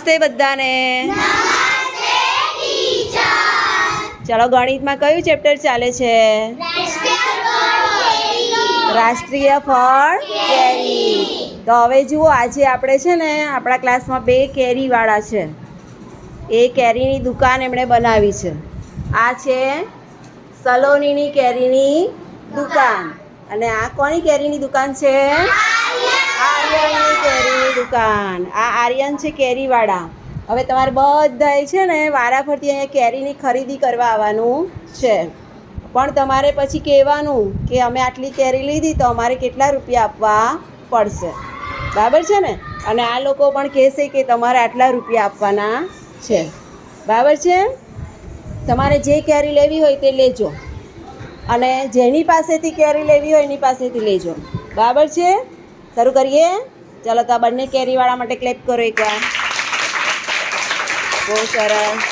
નમસ્તે બધાને. ચલો ગણિતમાં કયું ચેપ્ટર ચાલે છે? રાષ્ટ્રીય ફળ કેરી. તો હવે જુઓ, આજે આપણે છે ને આપણા ક્લાસમાં બે કેરીવાળા છે. એ કેરીની દુકાન એમણે બનાવી છે. આ છે સલોનીની કેરીની દુકાન. અને આ કોની કેરીની દુકાન છે? આર્યનની કેરીની દુકાન. આ આર્યન છે કેરીવાળા. હવે તમારે બધાએ છે ને વારાફરતી અહીંયા કેરીની ખરીદી કરવા આવવાનું છે. પણ તમારે પછી કહેવાનું કે અમે આટલી કેરી લીધી તો અમારે કેટલા રૂપિયા આપવા પડશે. બરાબર છે ને? અને આ લોકો પણ કહેશે કે તમારે આટલા રૂપિયા આપવાના છે. બરાબર છે? તમારે જે કેરી લેવી હોય તે લેજો. અને જેની પાસેથી કેરી લેવી હોય એની પાસેથી લેજો. બરાબર છે? શરૂ કરીએ. ચાલો તો આ બંને કેરીવાળા માટે ક્લેપ કરો એકવાર બહુ સરસ.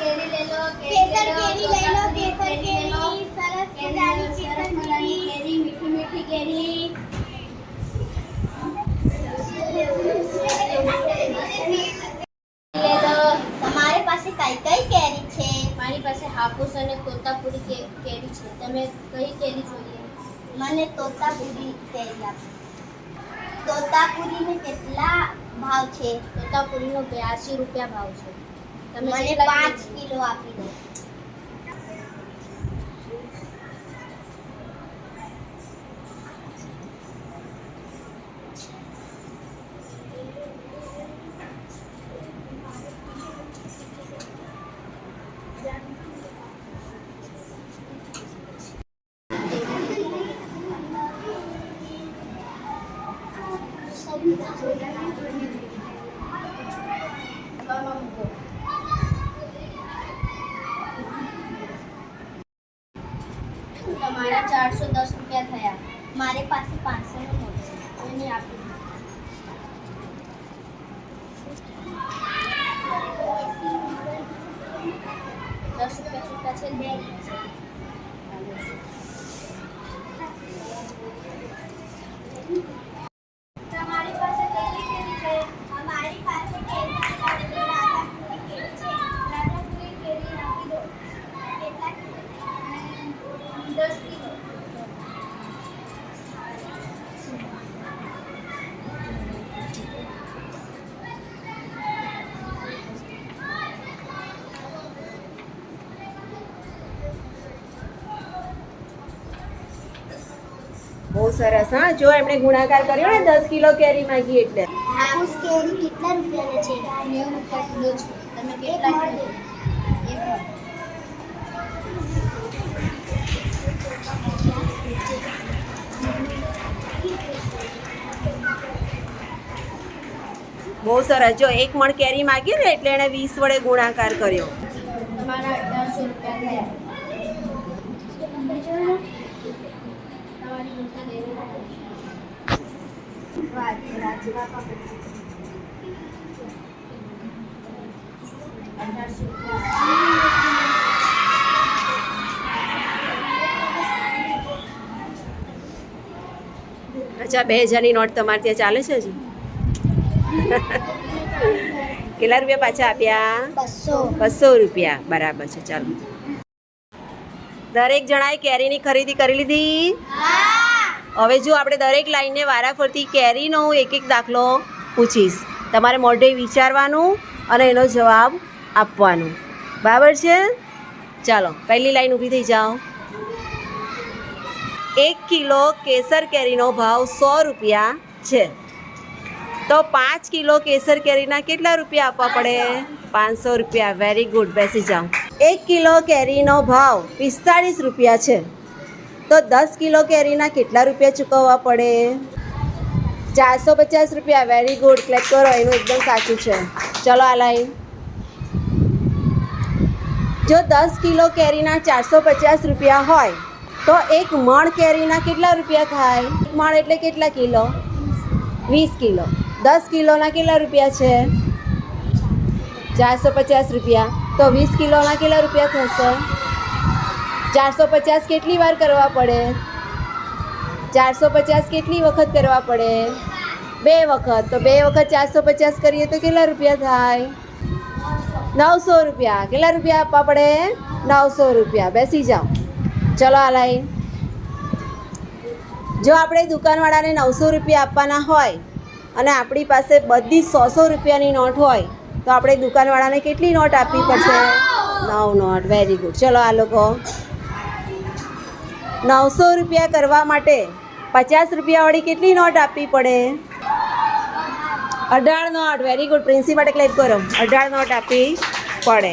કેરી લઈ લો કેસર કેરી લઈ લો કેસર કેરી સરસ મજાની સરસ કેસર મજાની કેરી. કેરી મીઠી મીઠી કેરી. લઈ લો. તમારી પાસે કઈ કઈ કેરી છે? મારી પાસે હાફૂસ અને કોતાપુરી કેરી છે. તમે કઈ કેરી જોઈએ? મને તોતાપુરી કેરી આપો તોતાપુરીને કેટલા ભાવ છે? તોતાપુરીનો બ્યાસી રૂપિયા ભાવ છે. તમે મને પાંચ કિલો આપી દો. તમારા ચારસો દસ રૂપિયા થયા મારી પાસે પાંચસો નો નોટ છે કોઈને આપી દો. દસ રૂપિયા છૂટા છે બે બહુ સરસ હા. જો એમણે ગુણાકાર કર્યો ને દસ કિલો કેરી માંગી એટલે. હાફૂસ કેરી કેટલા રૂપિયાની છે? નેવું રૂપિયા કિલો છે. તમે કેટલા બહુ સરસ. જો એક મણ કેરી માંગી ને એટલે એણે વીસ વડે ગુણાકાર કર્યો. અઢારસો રૂપિયા થયા તમારી મોટા દેવી અઢારસો રૂપિયા અચ્છા બે હજારની નોટ તમારે ત્યાં ચાલે છે હજી? કેટલા રૂપિયા પાછા આપ્યા? બસો. રૂપિયા. બરાબર છે ચાલો. દરેક જણાએ કેરીની ખરીદી કરી લીધી? હવે જો આપણે દરેક લાઈનને વારાફરતી કેરીનો હું એક એક દાખલો પૂછીશ. તમારે મોઢે વિચારવાનું અને એનો જવાબ આપવાનો. બરાબર છે? ચાલો, પહેલી લાઈન ઊભી થઈ જાઓ. એક કિલો કેસર કેરીનો ભાવ સો રૂપિયા છે. તો પાંચ કિલો કેસર કેરીના કેટલા રૂપિયા આપવા પડે? પાંચસો રૂપિયા. વેરી ગુડ બેસી જાઓ. એક કિલો કેરીનો ભાવ પિસ્તાળીસ રૂપિયા છે. તો દસ કિલો કેરીના કેટલા રૂપિયા ચૂકવવા પડે? ચારસો પચાસ રૂપિયા. વેરી ગુડ ક્લેક કરો. એનું એકદમ સાચું છે. ચલો આ લાઈન જો દસ કિલો કેરીના ચારસો પચાસ રૂપિયા હોય, તો એક મણ કેરીના કેટલા રૂપિયા થાય? એક મણ એટલે કેટલા કિલો? વીસ કિલો. દસ કિલોના કેટલા રૂપિયા છે? ચારસો પચાસ રૂપિયા. તો વીસ કિલોના કેટલા રૂપિયા થશે? ચારસો પચાસ કેટલી વાર કરવા પડે? ચારસો પચાસ કેટલી વખત કરવા પડે? બે વખત. તો બે વખત ચારસો પચાસ કરીએ તો કેટલા રૂપિયા થાય? નવસો રૂપિયા. કેટલા રૂપિયા આપવા પડે? નવસો રૂપિયા. બેસી જાઓ. ચલો આ લાઈન. જો આપણે દુકાનવાળાને નવસો રૂપિયા આપવાના હોય અને આપણી પાસે બધી સો સો રૂપિયાની નોટ હોય, તો આપણે દુકાનવાળાને કેટલી નોટ આપવી પડશે? નવ નોટ. વેરી ગુડ ચલો આ લોકો. નવસો રૂપિયા કરવા માટે પચાસ રૂપિયાવાળી કેટલી નોટ આપવી પડે? અઢાર નોટ. વેરી ગુડ પ્રિન્સિપલ માટે ક્લેપ કરો. અઢાર નોટ આપવી પડે.